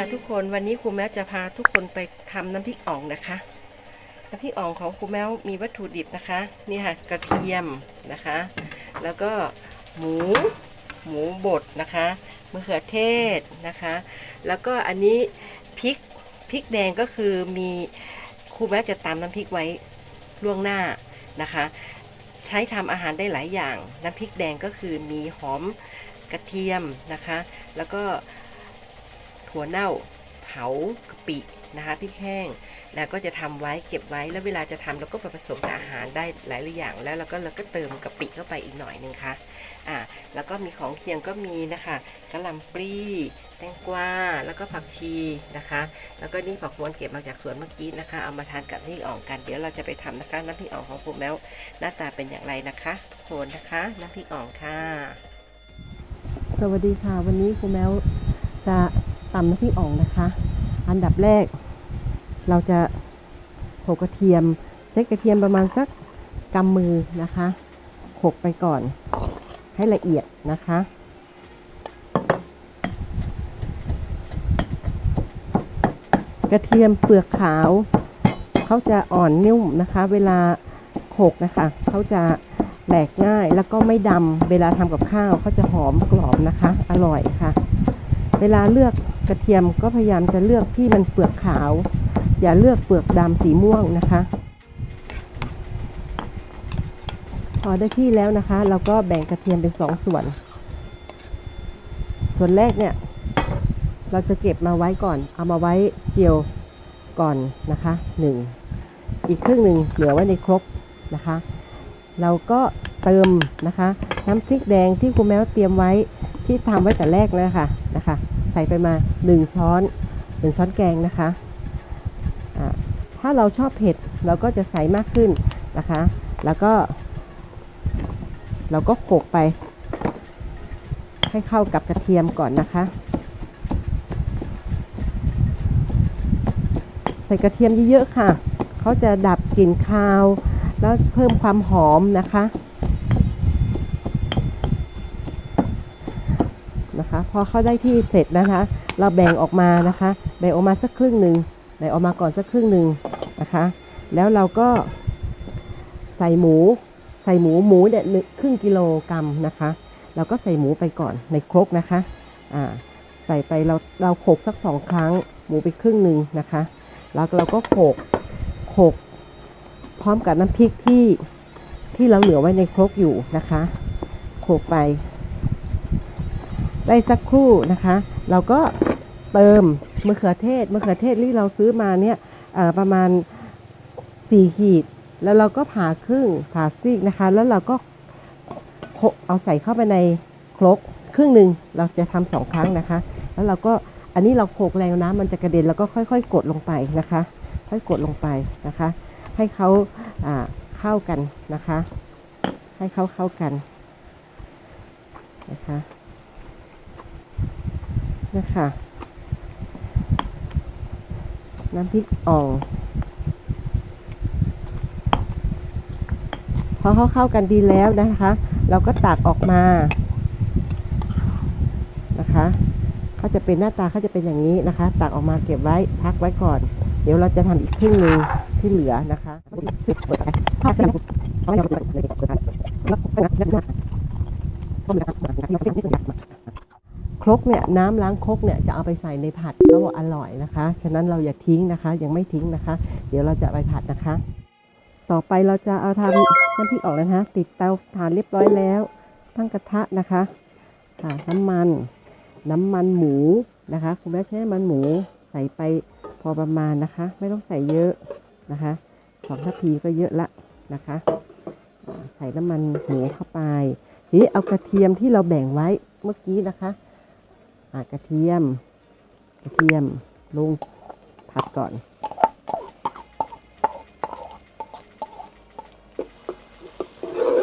ค่ะทุกคนวันนี้ครูแมวจะพาทุกคนไปทำน้ำพริกอ่องนะคะ น้ำพริกอ่องของครูแมวมีวัตถุดิบนะคะนี่ค่ะกระเทียมนะคะ แล้วก็หมูหมูบดนะคะมะเขือเทศนะคะ แล้วก็อันนี้พริกพริกแดงก็คือมีครูแมวจะตำน้ำพริกไว้ล่วงหน้านะคะ ใช้ทำอาหารได้หลายอย่าง น้ำพริกแดงก็คือมีหอมกระเทียมนะคะ แล้วก็ ถั่วเน่าเผากะปินะคะพริกแห้ง แล้วก็จะทำไว้เก็บไว้แล้วเวลาจะทำเราก็ไปผสมกับอาหารได้หลายๆอย่าง แล้วเราก็เราก็เติมกะปิเข้าไปอีกหน่อยนึงค่ะอ่าแล้วก็มีของเคียงก็มีนะคะกะหล่ำปลีแตงกวาแล้วก็ผักชีนะคะ แล้วก็นี่ผักหวนเก็บมาจากสวนเมื่อกี้นะคะ เอามาทานกับน้ำพริกอ่องกันเดี๋ยวเราจะไปทำนะคะน้ำพริกอ่องของครูแมวหน้าตาเป็นอย่างไรนะคะทุกคนนะคะน้ำพริกอ่องค่ะ สวัสดีค่ะ วันนี้ครูแมวจะ ตำน้ำพริกอ่องนะคะ อันดับแรก เราจะโขกกระเทียมใช้กระเทียมประมาณสักกำมือนะคะโขกไปก่อนให้ละเอียดนะคะกระเทียมเปลือกขาวเขาจะอ่อนนุ่มนะคะ เวลาโขกนะคะเขาจะแหลกง่ายแล้วก็ไม่ดำเวลาทำกับข้าวเขาจะหอมกรอบนะคะ อร่อยค่ะ เวลาเลือก กระเทียมก็พยายามจะเลือกที่มันเปลือกขาว อย่าเลือกเปลือกดำสีม่วงนะคะ พอได้ที่แล้วนะคะ เราก็แบ่งกระเทียมเป็นสองส่วน ส่วนแรกเนี่ย เราจะเก็บมาไว้ก่อน เอามาไว้เจียวก่อนนะคะหนึ่งอีกครึ่งหนึ่งเหลือไว้ในครกนะคะ เราก็เติมนะคะ น้ำพริกแดงที่คุณแมวเตรียมไว้ที่ทำไว้แต่แรกแล้วนะคะนะคะ ส่ไปมา 1 ช้อน1ช้อนแกงนะคะอ่าถ้าเราชอบเผ็ดเราก็จะใส่มากขึ้นนะคะ แล้วก็ เราก็โขกไป ให้เข้ากับกระเทียมก่อนนะคะ ใส่กระเทียมเยอะๆค่ะ เขาจะดับกลิ่นคาว แล้วเพิ่มความหอมนะคะ พอเขาได้ที่เสร็จนะคะ เราแบ่งออกมานะคะ แบ่งออกมาสักครึ่งหนึ่งแบ่งออกมาก่อนสักครึ่งหนึ่งนะคะ แล้วเราก็ใส่หมู ใส่หมูหมูเนี่ยหนึ่งครึ่งกิโลกรัมนะคะ เราก็ใส่หมูไปก่อนในครกนะคะอ่าใส่ไปเราเราโขกสักสองครั้ง หมูไปครึ่งหนึ่งนะคะ แล้วเราก็โขกโขกพร้อมกับน้ำพริกที่ที่เราเหลือไว้ในครกอยู่นะคะ โขกไป ได้สักครู่นะคะ เราก็เติมมะเขือเทศมะเขือเทศที่เราซื้อมาเนี่ยประมาณ 4 ขีด แล้วเราก็ผ่าครึ่งผ่าซีกนะคะ แล้วเราก็โขเอาใส่เข้าไปในครกครึ่งหนึ่งเราจะทำสองครั้งนะคะ แล้วเราก็อันนี้เราโขกแรงน้ำมันจะกระเด็นแล้วก็ค่อย ๆ กดลงไปนะคะ ค่อยกดลงไปนะคะ ให้เขาเข้ากันนะคะ ให้เขาเข้ากันนะคะ นะคะ น้ำพริกอ่องพอเขาเข้ากันดีแล้วนะคะ เราก็ตักออกมานะคะเขาจะเป็นหน้าตาเขาจะเป็นอย่างนี้นะคะ ตักออกมาเก็บไว้พักไว้ก่อน เดี๋ยวเราจะทำอีกครึ่งหนึ่งที่เหลือนะคะค รกเนี่ยน้ำล้างครกเนี่ยจะเอาไปใส่ในผัดก็อร่อยนะคะ ฉะนั้นเราอย่าทิ้งนะคะ ยังไม่ทิ้งนะคะ เดี๋ยวเราจะไปผัดนะคะ ต่อไปเราจะเอาทำน้ำพริกออกแล้วนะคะติดเตาถ่านเรียบร้อยแล้ว ตั้งกระทะนะคะค่ะน้ำมัน น้ำมันหมูนะคะคุณแม่ใช้น้ำมันหมูใส่ไปพอประมาณนะคะ ไม่ต้องใส่เยอะนะคะสองทัพพีก็เยอะละนะคะ ใส่น้ำมันหมูเข้าไปทีนี้เอากระเทียมที่เราแบ่งไว้เมื่อกี้นะคะ กระเทียม กระเทียมลงผัดก่อน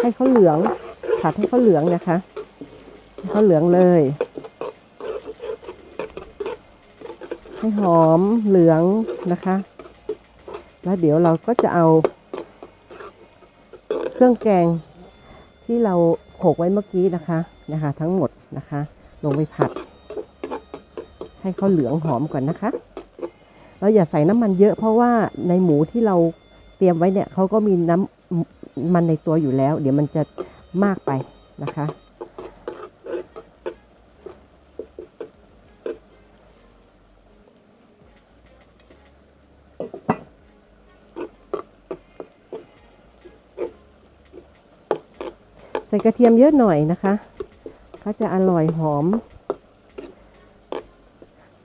ให้เขาเหลืองผัดให้เขาเหลืองนะคะให้เขาเหลืองเลย ให้หอมเหลืองนะคะ แล้วเดี๋ยวเราก็จะเอา เครื่องแกงที่เราโขลกไว้เมื่อกี้นะคะนะคะ ทั้งหมดนะคะ ลงไปผัด ให้เขาเหลืองหอมก่อนนะคะ เราอย่าใส่น้ำมันเยอะเพราะว่าในหมูที่เราเตรียมไว้เนี่ยเขาก็มีน้ำมันในตัวอยู่แล้ว เดี๋ยวมันจะมากไปนะคะ ใส่กระเทียมเยอะหน่อยนะคะเขาจะอร่อยหอม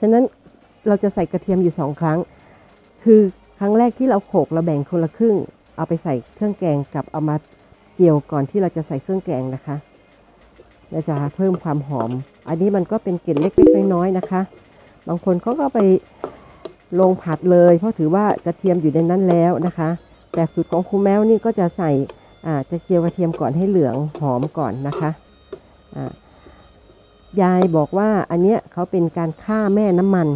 ฉะนั้นเราจะใส่กระเทียมอยู่สองครั้ง คือครั้งแรกที่เราโขลกเราแบ่งคนละครึ่ง เอาไปใส่เครื่องแกงกับเอามาเจียวก่อนที่เราจะใส่เครื่องแกงนะคะเราจะเพิ่มความหอม อันนี้มันก็เป็นเกล็ดเล็กๆน้อยๆนะคะ บางคนเขาก็ไปลงผัดเลย เพราะถือว่ากระเทียมอยู่ในนั้นแล้วนะคะ แต่สูตรของครูแมวนี่ก็จะใส่จะเจียวกระเทียมก่อนให้เหลืองหอมก่อนนะคะอ่า ยายบอกว่าอันเนี้ยเขาเป็นการฆ่าแม่น้ำมัน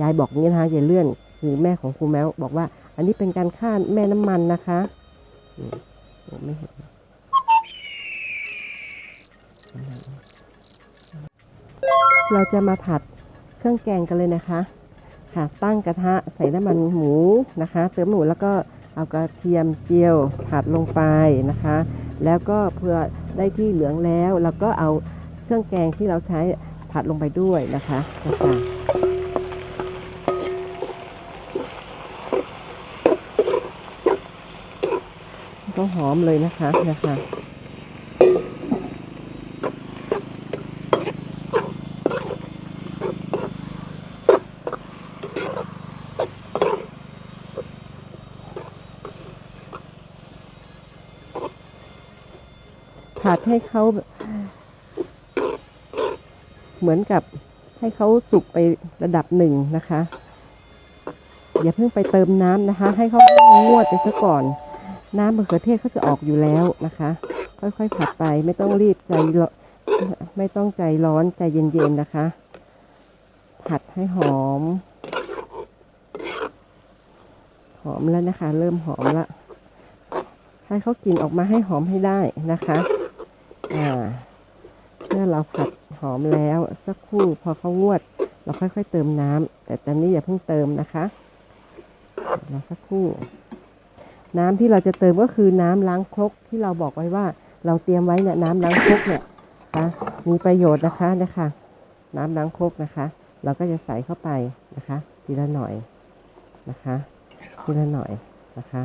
ยายบอกงนี้นะคะยายเลื่อนคือแม่ของครูแมวบอกว่า อันนี้เป็นการฆ่าแม่น้ำมันนะคะโอ้ไม่เห็นเราจะมาผัดเครื่องแกงกันเลยนะคะ ค่ะ ตั้งกระทะใส่น้ำมันหมูนะคะ เติมหมูแล้วก็เอากระเทียมเจียวผัดลงไปนะคะ แล้วก็เพื่อได้ที่เหลืองแล้ว เราก็เอา เครื่องแกงที่เราใช้ผัดลงไปด้วยนะคะนะคะก็หอมเลยนะคะนะคะผัดให้เขา เหมือนกับให้เขาสุกไประดับหนึ่งนะคะ อย่าเพิ่งไปเติมน้ำนะคะ ให้เขางวดไปซะก่อน น้ำมะเขือเทศเขาจะออกอยู่แล้วนะคะ ค่อยๆผัดไปไม่ต้องรีบใจไม่ต้องใจร้อนใจเย็นๆนะคะ ผัดให้หอม หอมแล้วนะคะ เริ่มหอมละให้เขากินออกมาให้หอมให้ได้นะคะ อ่าเมื่อเราผัด หอมแล้วสักครู่พอเขางวด เราค่อยๆเติมน้ำแต่ตอนนี้อย่าเพิ่งเติมนะคะรอสักครู่ น้ำที่เราจะเติมก็คือน้ำล้างครกที่เราบอกไว้ว่า เราเตรียมไว้เนี่ยน้ำล้างครกเนี่ยคะมีประโยชน์นะคะนะคะ น้ำล้างครกนะคะ เราก็จะใส่เข้าไปนะคะ ทีละหน่อยนะคะ ทีละหน่อยนะคะ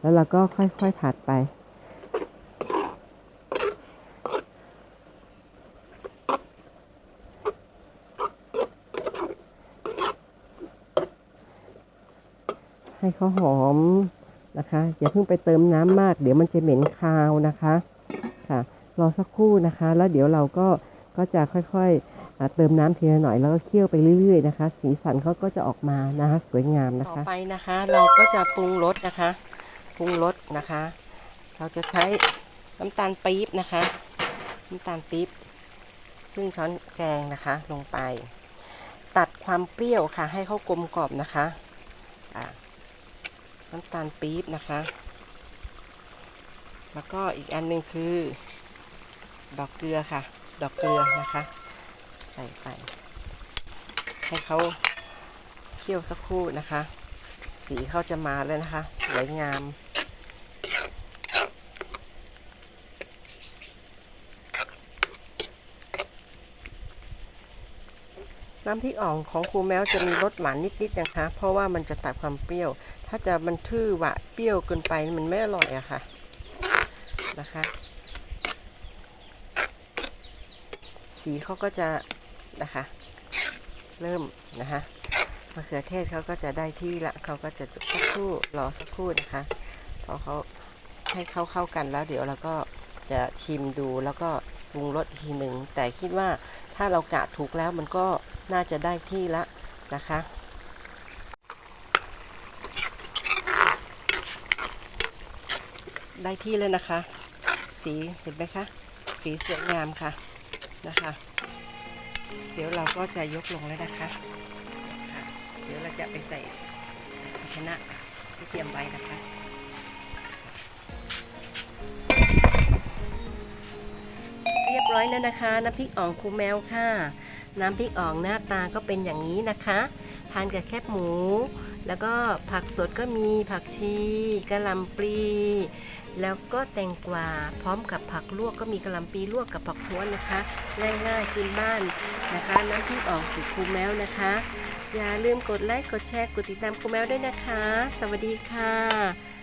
แล้วเราก็ค่อยๆผัดไป ให้เขาหอมนะคะอย่าเพิ่งไปเติมน้ำมาก เดี๋ยวมันจะเหม็นคาวนะคะค่ะรอสักครู่นะคะ แล้วเดี๋ยวเราก็ก็จะค่อยๆอ่าเติมน้ำทีละหน่อยแล้วก็เคี่ยวไปเรื่อยๆนะคะ สีสันเขาก็จะออกมานะคะสวยงามนะคะ ต่อไปนะคะ เราก็จะปรุงรสนะคะปรุงรสนะคะ เราจะใช้น้ำตาลปี๊บนะคะน้ำตาลปี๊บครึ่งช้อนแกงนะคะลงไป ตัดความเปรี้ยวค่ะ ให้เขากลมกล่อมนะคะอ่า น้ำตาลปี๊บนะคะ แล้วก็อีกอันหนึ่งคือ ดอกเกลือค่ะ ดอกเกลือนะคะ ใส่ไป ให้เขาเคี่ยวสักครู่นะคะ สีเขาจะมาแล้วนะคะ สวยงาม น้ำพริกอ่องของครูแมวจะมีรสหวานนิดๆนะคะ เพราะว่ามันจะตัดความเปรี้ยว ถ้าจะมันทื่อหวะเปรี้ยวเกินไปมันไม่อร่อยอะค่ะนะคะ สีเขาก็จะนะคะ เริ่มนะคะมะเขือเทศเขาก็จะได้ที่ละเขาก็จะสักครู่รอสักครู่นะคะพอเขาให้เข้าเข้ากันแล้ว เดี๋ยวเราก็จะชิมดูแล้วก็ปรุงรสทีหนึ่งแต่คิดว่าถ้าเรากะถูกแล้วมันก็ น่าจะได้ที่ละนะคะ ได้ที่เลยนะคะ สีเห็นไหมคะ สีสวยงามค่ะนะคะ เดี๋ยวเราก็จะยกลงแล้วนะคะ เดี๋ยวเราจะไปใส่ภาชนะที่เตรียมไว้นะคะเรียบร้อยแล้วนะคะน้ำพริกอ่องครูแมวค่ะ น้ำพริกอ่องหน้าตาก็เป็นอย่างนี้นะคะ ทานกับแคบหมู แล้วก็ผักสดก็มีผักชีกระหล่ำปลีแล้วก็แตงกวาพร้อมกับผักลวกก็มีกระหล่ำปลีลวกกับผักท้วนนะคะ ง่ายๆกินบ้านนะคะ น้ำพริกอ่องสูตรครูแมวนะคะ อย่าลืมกดไลค์กดแชร์กดติดตามครูแมวด้วยนะคะ สวัสดีค่ะ